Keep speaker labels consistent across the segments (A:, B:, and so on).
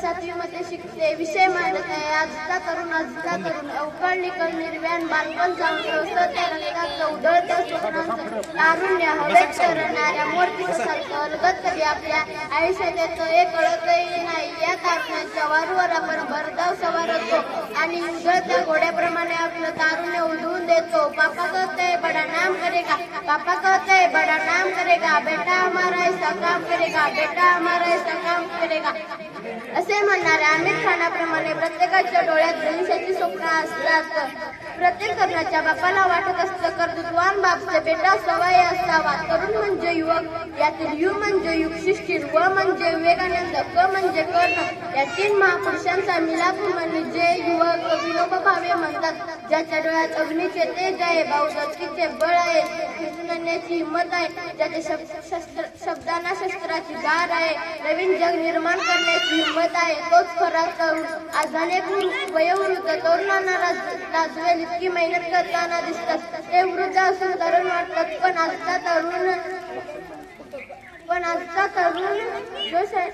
A: सातवी मध्ये शिकते विषय मांडत आहे आजचा तरुण आजचा तरुण. अवकाळी कल निर्व्यान बालपण जाऊन त्या रक्ताचं उधळत्या स्वप्नांचं तारुण्य हवेत तरणाऱ्या मोरपिसासारखं अलगत कधी आपल्या आयुष्यात येतं हे कळतही नाही. या तारुण्याच्या वारूवर आपण भरधाव सवार होतो आणि उधळत्या घोड्याप्रमाणे आपलं तारुण्य उधळून देतो. पापा कहते बडा नाम करेगा. पापा कहते बडा नाम करेगा. बेटा हमारा ऐसा काम करेगा. बेटा हमारा ऐसा काम करेगा. असे म्हणणाऱ्या आमिर खानाप्रमाणे प्रत्येकाच्या डोळ्यात भविष्याची स्वप्न असतात. प्रत्येक तरुणाच्या बापाला वाटत असतं कर्तृत्वान बापचे बेटा सवय असावा. तरुण म्हणजे युवक यातील यु म्हणजे युगशिष्टीर व म्हणजे विवेकानंद क म्हणजे कर्ण. या तीन महापुरुषांचा मिलाप म्हणजे जे युवक विनोबा भावे म्हणतात ज्याच्या डोळ्यात अग्नीचे तेज आहे भाऊदत्तीचे बळ आहे हिंमत आहे ज्याचे शस्त्र शब्दांना आहे. नवीन जग निर्माण करण्याची हिंमत आहे. तोच खरा तरुण. आज अनेक वयोवृद्ध तरुणांना राजवेल इतकी मेहनत करताना दिसतात. ते वृद्ध असून तरुण वाटतात पण आजचा तरुण पण आजचा तरुण जोश आहे.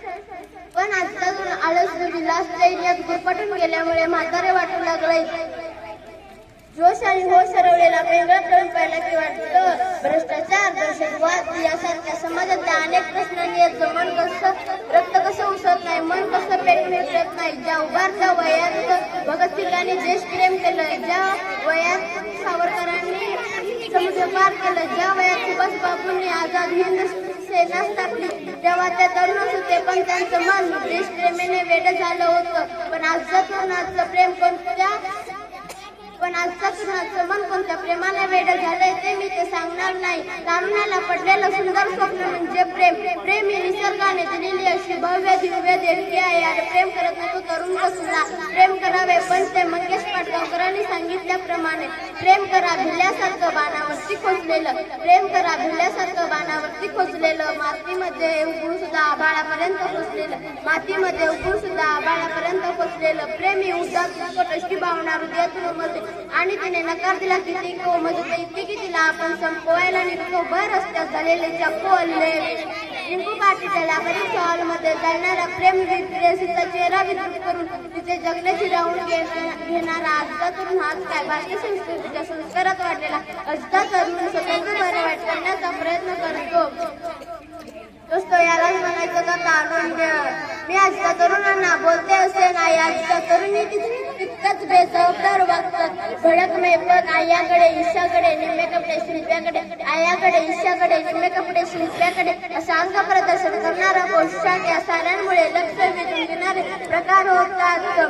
A: पण आजचा तरुण आळस विलास दैन्यात गुरपटून गेल्यामुळे म्हातारे वाटू लागले जोश आणि होश हरवलेला वेगळा तरुण पाहिला की वाटतं भ्रष्टाचार दहशतवाद यासारख्या समाजातल्या अनेक प्रश्नांनी याचं मन कसं रक्त कसं उसळत नाही मन कसं पेटून उठत नाही ज्या उभारत्या वयात भगतसिंगांनी देश प्रेम केलं ज्या वयात सावरकरांनी समुद्र पार केलं ज्या वयात सुभाष बाबूंनी आझाद हिंद सेना स्थापली तेव्हा त्या तरुणच होते पण त्यांचं मन देशप्रेमीने वेड झालं होतं. पण आजचं तरुणाचं प्रेम कोणत्या पण आजच्या तरुणाचं मन कोणत्या प्रेमाने वेड झालंय ते मी ते सांगणार नाही. रामणाला पडलेलं सुंदर स्वप्न म्हणजे प्रेम. प्रेम ही निसर्गाने दिलेली अशी भव्य दिव्य देणगी आहे. अरे प्रेम करत नाही तरुण कसला प्रेम करावे पण ते मंगेश पाटगावकरांनी सांगितल्याप्रमाणे. प्रेम करा भिल्यासारखं बाणावरती खोचलेलं. प्रेम करा भिल्यासारखं बाणावरती खोचलेलं. मातीमध्ये उगवून सुद्धा आभाळापर्यंत पोचलेलं मातीमध्ये उगवून सुद्धा आभाळापर्यंत पोचलेलं प्रेम ही उदास अशी भावना हृदयातून उमलते आणि तिने नकार दिला किती कोमजते. इतकी की तिला आपण संपवायला निघतो बर रस्त्यात झालेले चक्कू हल्ले रिंकू पाटीच्या लाकडी सॉलमध्ये चालणारा प्रेम विद्रेसीचा चेहरा विद्रुप करून तिचे जगण्याची राहून घेणारा आजचा तरुण हाच काय? भारतीय संस्कृतीच्या संस्कारात वाटलेला आजचा तरुण स्वतंत्र बरे वाट करण्याचा प्रयत्न करतो. दोस्तो यालाच म्हणायचं का? तारुण्य. मी आजच्या तरुणांना बोलते असे नाही. आजच्या तरुणी किती एकच बेसव तर वागतात भडक मेपक आयाकडे ईशाकडे निम्मे कपडे शिल्प्याकडे आयाकडे ईशाकडे निम्मे कपडे शिल्प्याकडे असं अंग प्रदर्शन करणारा पोशाख या साऱ्यांमुळे लक्ष वेधून घेणारे प्रकार होतात.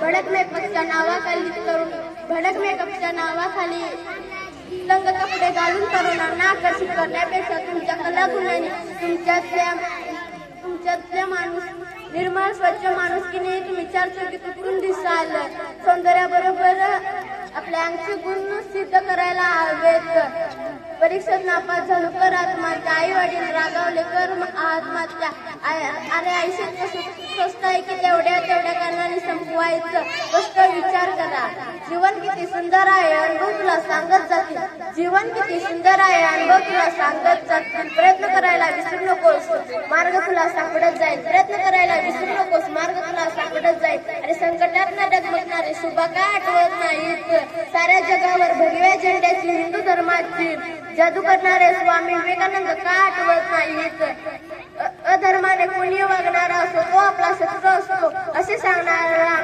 A: भडक मेकअपच्या नावाखाली करून भडक मेकअपच्या नावाखाली लंग कपडे घालून तरुणांना आकर्षित करण्यापेक्षा तुमच्या कलागुणांनी तुमच्यातल्या तुमच्यातल्या माणूस निर्मळ स्वच्छ माणुसकीने एक विचारतो की कुठून दिसाल सौंदर्याबरोबर आपल्या अंगचे गुण सिद्ध करायला हवेत. परीक्षेत नापास झालो कर आत्महत्या आई वडील रागावले कर आत्महत्या. आय- अरे आयुष्यात स्वस्त आहे की तेवढ्या तेवढ्या कारणाने संपवायचं? कष्ट विचार करा. जीवन किती सुंदर आहे अनुभव तुला सांगत जातील. जीवन किती सुंदर आहे अनुभव तुला सांगत जातील. प्रयत्न करायला विसरू नकोस. मार्ग तुला सापडत जाईल. प्रयत्न करायला विसरू नकोस. मार्ग तुला सापडत जाईल. आणि संकटात न डगमगणारे शुभा का आठवत नाहीत. साऱ्या जगावर भगव्या झेंड्याची हिंदू धर्माची जादू करणारे स्वामी विवेकानंद का आठवत नाहीत अधर्माने कोणी वागणारा असो तो आपला शत्रू असतो असे सांगणारा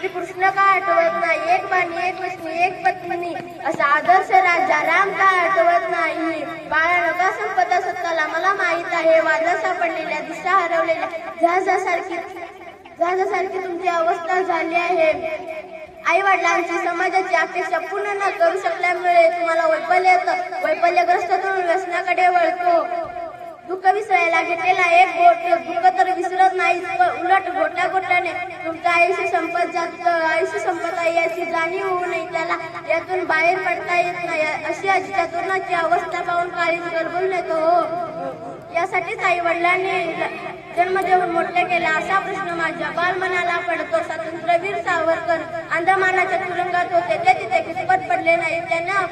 A: श्रीकृष्ण का आठवत नाही. एक बाणी एक पत्नी एक पत्नी असा आदर्श राजा राम का आठवत नाही. बाळा नका संपदा सत्ताला मला माहीत आहे वादळ सापडलेल्या दिशा हरवलेल्या जहाजासारखी जहाजासारखी तुमची अवस्था झाली आहे. आई वडिलांची समाजाची अपेक्षा पूर्ण न करू शकल्यामुळे तुम्हाला वैफल्य येतं. वैफल्यग्रस्त व्यसनाकडे वळतो. दुःख विसरायला घेतलेला एक बोट दुःख तर विसरत नाही. उलट गोट्या गोट्याने तुमचं आयुष्य संपत जात. आयुष्य संपत आहे याची जाणीव होऊ नये. त्याला यातून बाहेर पडता येत नाही. अशी आजच्या तरुणाची अवस्था पाहून काळी गडबडून येतो हो. यासाठीच आई वडिलांनी जन्म देऊन मोठे केला. असा प्रश्न माझ्या बालमनाला पडतो. स्वातंत्र्यवीर सावरकर अंदमानाच्या तुरुंगात होते. ते तिथे कितपत पडले नाही. त्यांना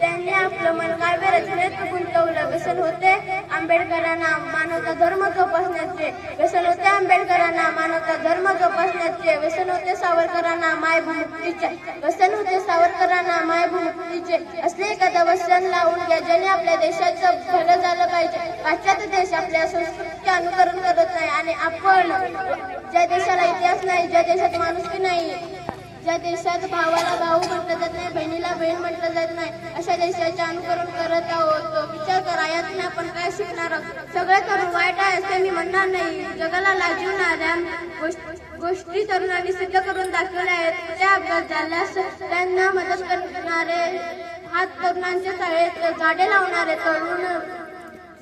A: त्यांनी आपलं मन काव्य रचनेत गुंतवलं. व्यसन होते आंबेडकरांना मानवता धर्म जोपासण्याचे. व्यसन होते आंबेडकरांना मानवता धर्म जोपासण्याचे. व्यसन होते सावरकरांना मायभूमुक्तीचे. व्यसन होते सावरकरांना मायभूमुक्तीचे. असले एखादं व्यसन लावून घ्या ज्याने आपल्या देशाचं भलं झालं पाहिजे. पाश्चात्य देश आपल्या संस्कृतीचे अनुकरण करत नाही आणि आपण ज्या देशाला इतिहास नाही ज्या देशात माणुसकी नाही ज्या देशात भावाला भाऊ म्हटलं जात नाही बहिणीला बहीण म्हटलं जात नाही अशा देशाचे अनुकरण करत आहोत. विचार करा यातून आपण काय शिकणार आहोत? सगळे तरुण वाईट आहे असे मी म्हणणार नाही. जगाला लाजवणाऱ्या गोष्टी तरुणांनी सिद्ध करून दाखवल्या आहेत. त्या अपघात झाल्यास त्यांना मदत करणारे हात तरुणांचे शाळेत झाडे लावणारे तरुण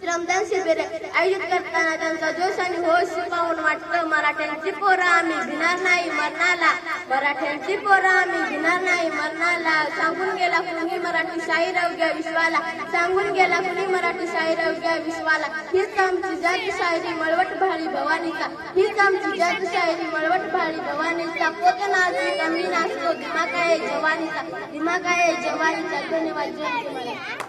A: श्रमदान शिबिर आयोजित करताना त्यांचा जोश आणि होश पाहून वाटतं मराठ्यांची पोरं आम्ही भिणार नाही मरणाला. मराठ्यांची पोरं आम्ही भिणार नाही मरणाला. सांगून गेला कुणी मराठी शाहीर अवघ्या विश्वाला? सांगून गेला कुणी मराठी शाहीर अवघ्या विश्वाला? हीच आमची जात शायरी मळवट भाळी भवानीचा. हीच आमची जात शायरी मळवट भाळी भवानीचा. पोत नाचू कमी नाचतो दिमाग आहे जवानीचा. दिमाग आहे जवानीचा. धन्यवाद. जय